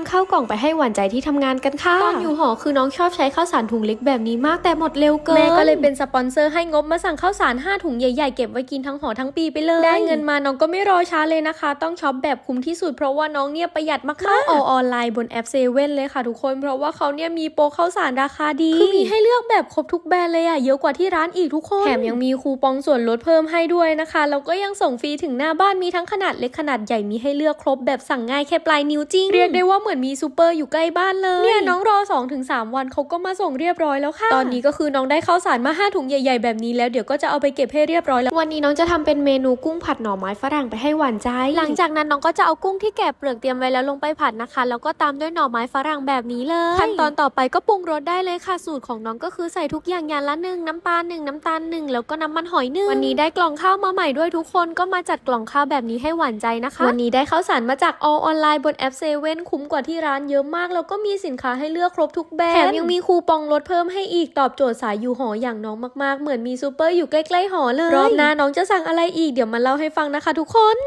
ำข้าวกล่องไปให้หวานใจที่ทำงานกันค่ะตอนอยู่หอคือน้องชอบใช้ข้าวสารถุงเล็กแบบนี้มากแต่หมดเร็วเกินแม่ก็เลยเป็นสปอนเซอร์ให้งบมาสั่งข้าวสาร5ถุงใหญ่ๆเก็บไว้กินทั้งหอทั้งปีไปเลย ได้เงินมาน้องก็ไม่รอช้าเลยนะคะ ต้องช็อปแบบคุ้มที่สุดเพราะว่าน้องเนี่ยประหยัดมากๆเอาออนไลน์บนแอปเซเว่นเลยค่ะทุกคนเพราะว่าเขาเนี่ยมีโปรข้าวสารราคาดีคือมีให้เลือกแบบครบทุกแบรนด์เลยอะเยอะกว่าที่ร้านอีกทุกคนแถมยังมีคูปองส่วนลดเพิ่มให้ด้วยนะคะแล้วก็ยังส่งฟรีถึงหน้าบ้านมีทั้งขนาดเล็กขนาดใหญ่มีให้เลือกครบแบบสั่งง่ายแค่ปลายนิ้วจริงเรียกได้ว่าเหมือนมีซูเปอร์อยู่ใกล้บ้านเลยเนี่ยน้องรอ2-3วันเขาก็มาส่งเรียบร้อยแล้วค่ะ ตอนนี้ก็คือน้องได้ข้าวสารมา5ถุงใหญ่ ๆ แบบนี้แล้วเดี๋ยวก็จะเอาไปเก็บให้เรียบร้อยแล้ววันนี้น้องจะทำเป็นเมนูกุ้งผัดหน่อไม้ฝรั่งไปให้หวานใจ หลังจากนั้นน้องก็จะเอากุ้งที่แกะเปลือกเตรียมไว้แล้วลงไปผัดนะคะ แล้วก็ตามด้วยหน่อไม้ฝรั่งแบบนี้เลยขั้นตอนต่อไปก็ปรุงรสได้เลยค่ะสูตรของน้องก็คือใส่ทุกอย่างอย่างละหนึ่งน้ำปลาหนึ่งน้ำตาลหนึ่งแล้วก็น้ำมันหอยหนึ่งวันนี้ได้กล่องข้าวมาใหม่ด้วยทุกคนก็มาจัดกล่องข้าวแบบนี้ให้หวานใจนะคะ วันนี้ได้ข้าวสารมาจากอออนไลน์บนแอปเซเว่นคุ้มกว่าที่ร้านเยอะมาก แล้วก็มีสินค้าให้เลือกครบทุกแบรนด์แถมยังมีคูปองลดเพิ่มให้อีกตอบโจทย์สายอยู่หออย่างน้องมากๆ เหมือนมีซูเปอร์อยู่ใกล้ๆหอเลยรอบหน้าน้องจะสั่งอะไรอีกเดี๋ยวมาเล่าให้ฟังนะคะทุกคน